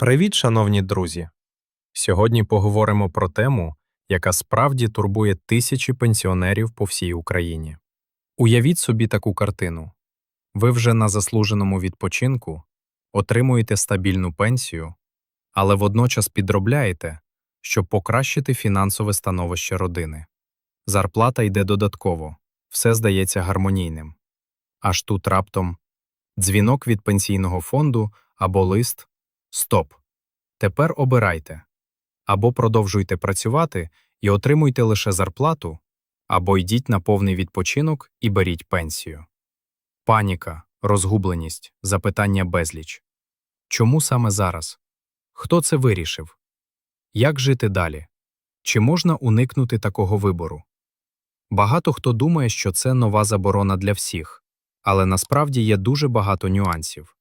Привіт, шановні друзі! Сьогодні поговоримо про тему, яка справді турбує тисячі пенсіонерів по всій Україні. Уявіть собі таку картину: ви вже на заслуженому відпочинку, отримуєте стабільну пенсію, але водночас підробляєте, щоб покращити фінансове становище родини. Зарплата йде додатково, все здається гармонійним. Аж тут раптом дзвінок від пенсійного фонду або лист Стоп. Тепер обирайте або продовжуйте працювати і отримуйте лише зарплату, або йдіть на повний відпочинок і беріть пенсію. Паніка, розгубленість, запитання безліч. Чому саме зараз? Хто це вирішив? Як жити далі? Чи можна уникнути такого вибору? Багато хто думає, що це нова заборона для всіх, але насправді є дуже багато нюансів.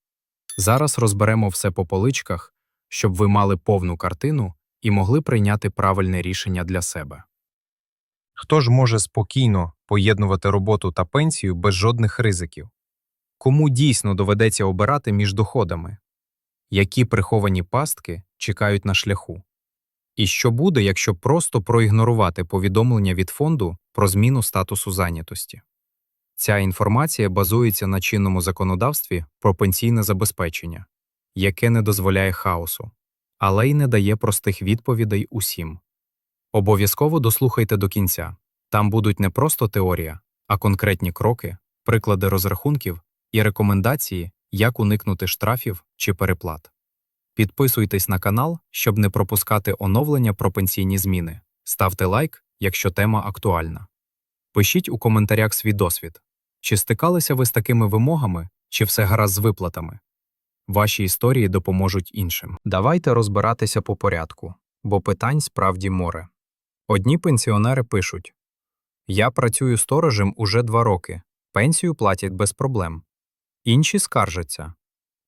Зараз розберемо все по поличках, щоб ви мали повну картину і могли прийняти правильне рішення для себе. Хто ж може спокійно поєднувати роботу та пенсію без жодних ризиків? Кому дійсно доведеться обирати між доходами? Які приховані пастки чекають на шляху? І що буде, якщо просто проігнорувати повідомлення від фонду про зміну статусу зайнятості? Ця інформація базується на чинному законодавстві про пенсійне забезпечення, яке не дозволяє хаосу, але й не дає простих відповідей усім. Обов'язково дослухайте до кінця там будуть не просто теорія, а конкретні кроки, приклади розрахунків і рекомендації, як уникнути штрафів чи переплат. Підписуйтесь на канал, щоб не пропускати оновлення про пенсійні зміни. Ставте лайк, якщо тема актуальна. Пишіть у коментарях свій досвід. Чи стикалися ви з такими вимогами, чи все гаразд з виплатами? Ваші історії допоможуть іншим. Давайте розбиратися по порядку, бо питань справді море. Одні пенсіонери пишуть: Я працюю сторожем уже два роки, пенсію платять без проблем. Інші скаржаться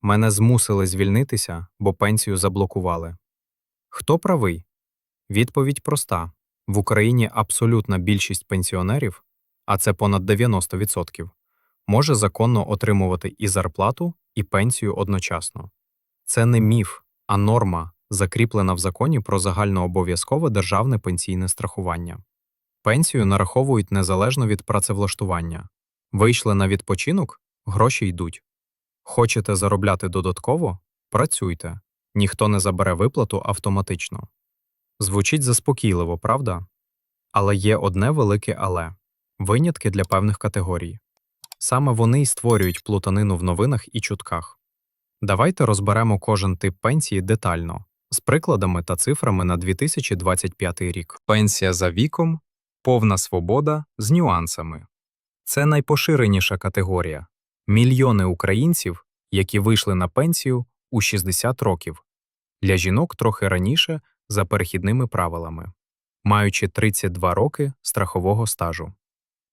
мене змусили звільнитися, бо пенсію заблокували. Хто правий? Відповідь проста: в Україні абсолютна більшість пенсіонерів, а це понад 90%, може законно отримувати і зарплату, і пенсію одночасно. Це не міф, а норма, закріплена в законі про загальнообов'язкове державне пенсійне страхування. Пенсію нараховують незалежно від працевлаштування. Вийшли на відпочинок, гроші йдуть. Хочете заробляти додатково? Працюйте. Ніхто не забере виплату автоматично. Звучить заспокійливо, правда? Але є одне велике але винятки для певних категорій. Саме вони й створюють плутанину в новинах і чутках. Давайте розберемо кожен тип пенсії детально, з прикладами та цифрами на 2025 рік. Пенсія за віком, повна свобода з нюансами. Це найпоширеніша категорія. Мільйони українців, які вийшли на пенсію у 60 років, для жінок трохи раніше за перехідними правилами, маючи 32 роки страхового стажу.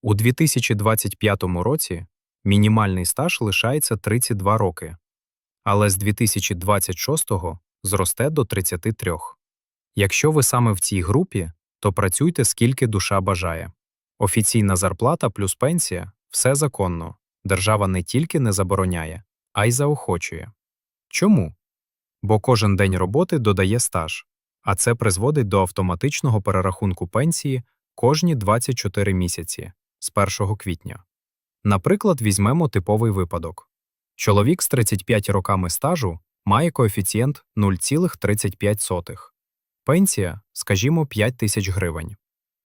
У 2025 році мінімальний стаж лишається 32 роки, але з 2026 зросте до 33. Якщо ви саме в цій групі, то працюйте скільки душа бажає. Офіційна зарплата плюс пенсія все законно. Держава не тільки не забороняє, а й заохочує. Чому? Бо кожен день роботи додає стаж, а це призводить до автоматичного перерахунку пенсії кожні 24 місяці з 1 квітня. Наприклад, візьмемо типовий випадок. Чоловік з 35 роками стажу має коефіцієнт 0,35. Пенсія, скажімо, 5 тисяч гривень.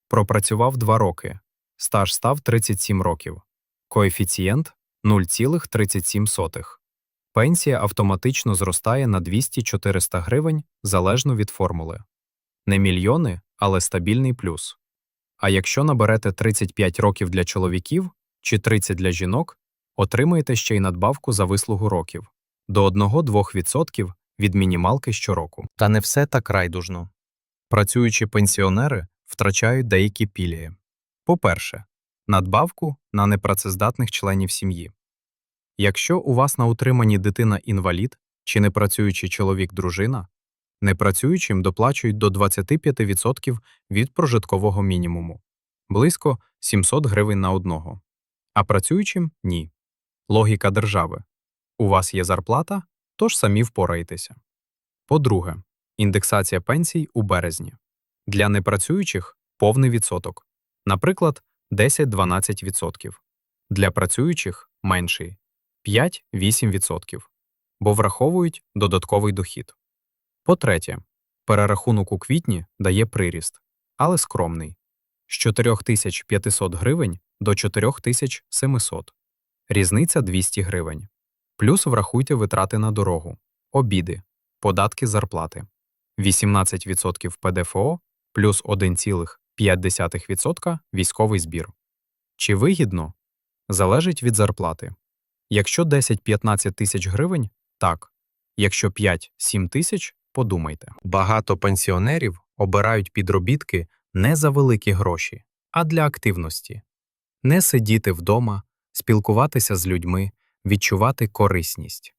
Пропрацював 2 роки. Стаж став 37 років. Коефіцієнт 0,37. Пенсія автоматично зростає на 200-400 гривень залежно від формули. Не мільйони, але стабільний плюс. А якщо наберете 35 років для чоловіків чи 30 для жінок, отримаєте ще й надбавку за вислугу років до 1-2% від мінімалки щороку. Та не все так райдужно. Працюючі пенсіонери втрачають деякі пілії. По-перше, надбавку на непрацездатних членів сім'ї. Якщо у вас на утриманні дитина інвалід чи непрацюючий чоловік-дружина, непрацюючим доплачують до 25% від прожиткового мінімуму близько 700 гривень на одного, а працюючим ні. Логіка держави у вас є зарплата, тож самі впораєтеся. По-друге, індексація пенсій у березні. Для непрацюючих повний відсоток, наприклад, 10-12%. Для працюючих менший 5-8%, бо враховують додатковий дохід. По-третє, перерахунок у квітні дає приріст, але скромний з 4500 гривень до 4700. Різниця 200 гривень. Плюс врахуйте витрати на дорогу, обіди, податки зарплати. 18% ПДФО плюс 1,5% військовий збір. Чи вигідно? Залежить від зарплати. Якщо 10-15 тисяч гривень – так. Якщо 5-7 тисяч – подумайте. Багато пенсіонерів обирають підробітки Не за великі гроші, а для активності. Не сидіти вдома, спілкуватися з людьми, відчувати корисність.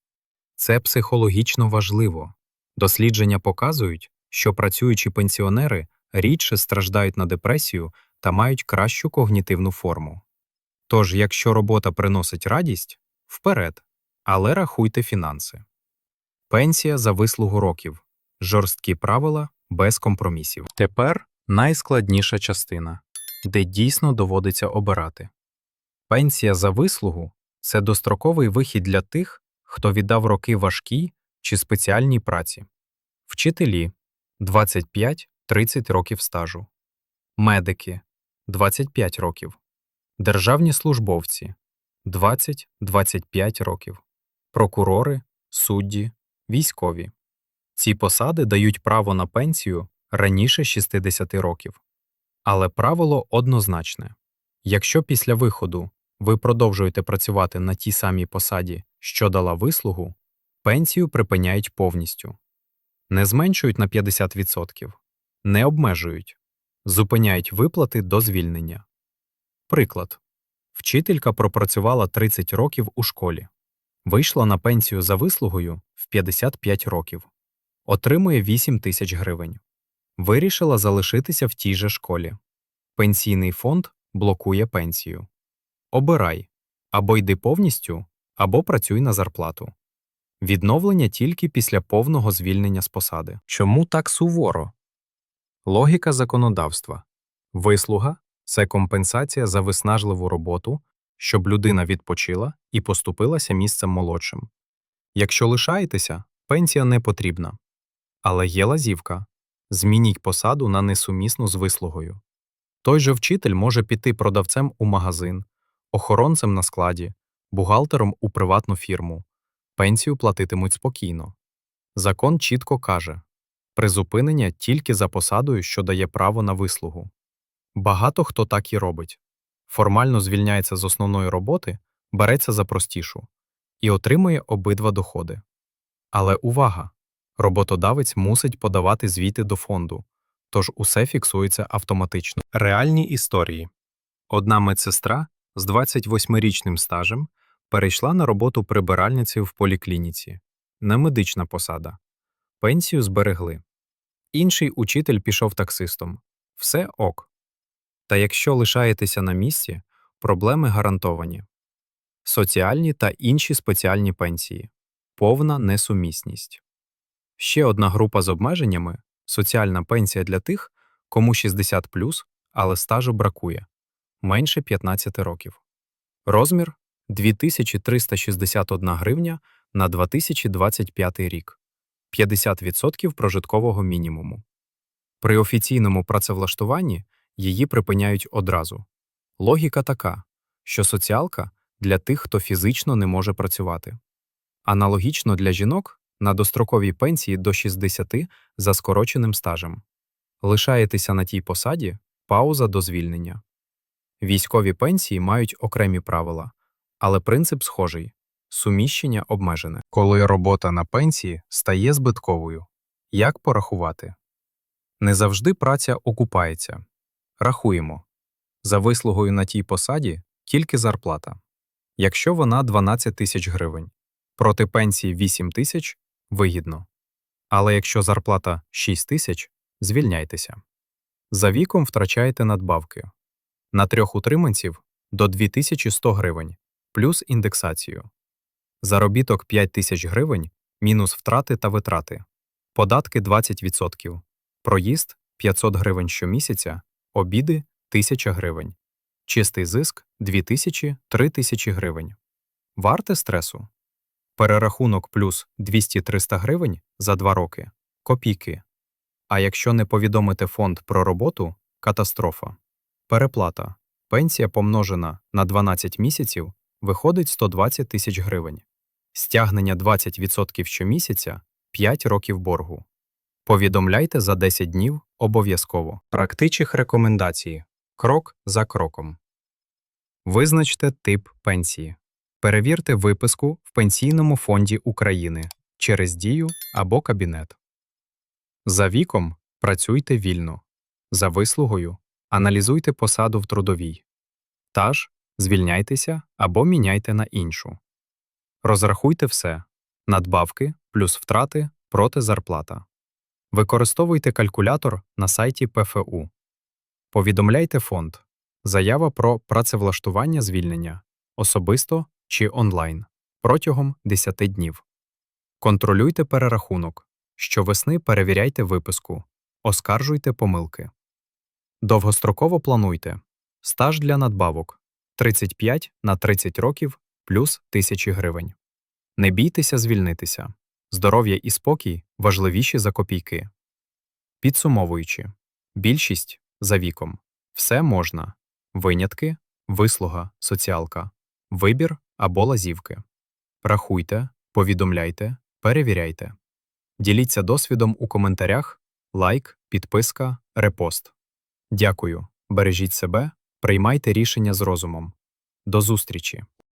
Це психологічно важливо. Дослідження показують, що працюючі пенсіонери рідше страждають на депресію та мають кращу когнітивну форму. Тож, якщо робота приносить радість, вперед, але рахуйте фінанси. Пенсія за вислугу років. Жорсткі правила без компромісів. Тепер найскладніша частина, де дійсно доводиться обирати. Пенсія за вислугу це достроковий вихід для тих, хто віддав роки важкій чи спеціальній праці. Вчителі 25-30 років стажу, медики 25 років, державні службовці 20-25 років, прокурори, судді, військові. Ці посади дають право на пенсію раніше 60 років. Але правило однозначне. Якщо після виходу ви продовжуєте працювати на тій самій посаді, що дала вислугу, пенсію припиняють повністю, не зменшують на 50%, не обмежують, зупиняють виплати до звільнення. Приклад: вчителька пропрацювала 30 років у школі, вийшла на пенсію за вислугою в 55 років, отримує 8 тисяч гривень. Вирішила залишитися в тій же школі. Пенсійний фонд блокує пенсію. Обирай або йди повністю, або працюй на зарплату. Відновлення тільки після повного звільнення з посади. Чому так суворо? Логіка законодавства. Вислуга це компенсація за виснажливу роботу, щоб людина відпочила і поступилася місцем молодшим. Якщо лишаєтеся, пенсія не потрібна. Але є лазівка змініть посаду на несумісну з вислугою. Той же вчитель може піти продавцем у магазин, охоронцем на складі, бухгалтером у приватну фірму. Пенсію платитимуть спокійно. Закон чітко каже призупинення тільки за посадою, що дає право на вислугу. Багато хто так і робить. Формально звільняється з основної роботи, береться за простішу і отримує обидва доходи. Але увага! Роботодавець мусить подавати звіти до фонду, тож усе фіксується автоматично. Реальні історії. Одна медсестра з 28-річним стажем перейшла на роботу прибиральницею в поліклініці. Не медична посада. Пенсію зберегли. Інший учитель пішов таксистом. Все ок. Та якщо лишаєтеся на місці, проблеми гарантовані. Соціальні та інші спеціальні пенсії. Повна несумісність. Ще одна група з обмеженнями соціальна пенсія для тих, кому 60 але стажу бракує менше 15 років. Розмір 2361 гривня на 2025 рік 50% прожиткового мінімуму. При офіційному працевлаштуванні її припиняють одразу. Логіка така, що соціалка для тих, хто фізично не може працювати. Аналогічно для жінок на достроковій пенсії до 60 за скороченим стажем. Лишаєтеся на тій посаді пауза до звільнення. Військові пенсії мають окремі правила, але принцип схожий суміщення обмежене. Коли робота на пенсії стає збитковою. Як порахувати? Не завжди праця окупається. Рахуємо. За вислугою на тій посаді тільки зарплата. Якщо вона 12 тисяч гривень, проти пенсії 8 тисяч вигідно. Але якщо зарплата 6 тисяч, звільняйтеся. За віком втрачаєте надбавки. На трьох утриманців до 2100 гривень, плюс індексацію. Заробіток 5 тисяч гривень, мінус втрати та витрати. податки 20%, проїзд 500 гривень щомісяця, обіди 1000 гривень, чистий зиск 2000-3000 гривень. Варте стресу? Перерахунок плюс 200-300 гривень за 2 роки – копійки. А якщо не повідомити фонд про роботу – катастрофа. Переплата. Пенсія помножена на 12 місяців виходить 120 тисяч гривень. Стягнення 20% щомісяця – 5 років боргу. Повідомляйте за 10 днів обов'язково. Практичих рекомендацій. Крок за кроком. Визначте тип пенсії. Перевірте виписку в Пенсійному фонді України через дію або кабінет. За віком працюйте вільно. За вислугою аналізуйте посаду в трудовій. Та ж звільняйтеся або міняйте на іншу. Розрахуйте все надбавки плюс втрати проти зарплата. Використовуйте калькулятор на сайті ПФУ. Повідомляйте фонд. Заява про працевлаштування звільнення особисто чи онлайн протягом 10 днів. Контролюйте перерахунок. Щовесни перевіряйте виписку. Оскаржуйте помилки. Довгостроково плануйте. Стаж для надбавок 35 на 30 років плюс 1000 гривень. Не бійтеся звільнитися. Здоров'я і спокій важливіші за копійки. Підсумовуючи, більшість за віком. Все можна. Винятки, вислуга, соціалка, вибір або лазівки. Рахуйте, повідомляйте, перевіряйте. Діліться досвідом у коментарях, лайк, підписка, репост. Дякую. Бережіть себе, приймайте рішення з розумом. До зустрічі!